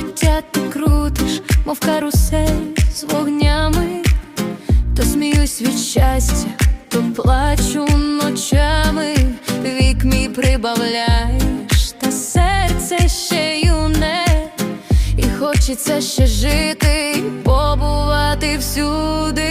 життя ти крутиш, мов карусель з вогнями, то сміюсь від щастя, то плачу ночами, вік мій прибавляєш, та серце ще юне, і хочеться ще жити, побувати всюди.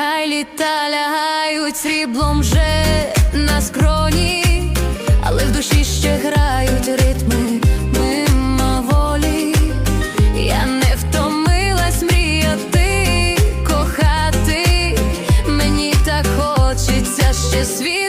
Хай літа лягають сріблом вже на скроні, але в душі ще грають ритми мимоволі. Я не втомилась мріяти, кохати, мені так хочеться ще світ.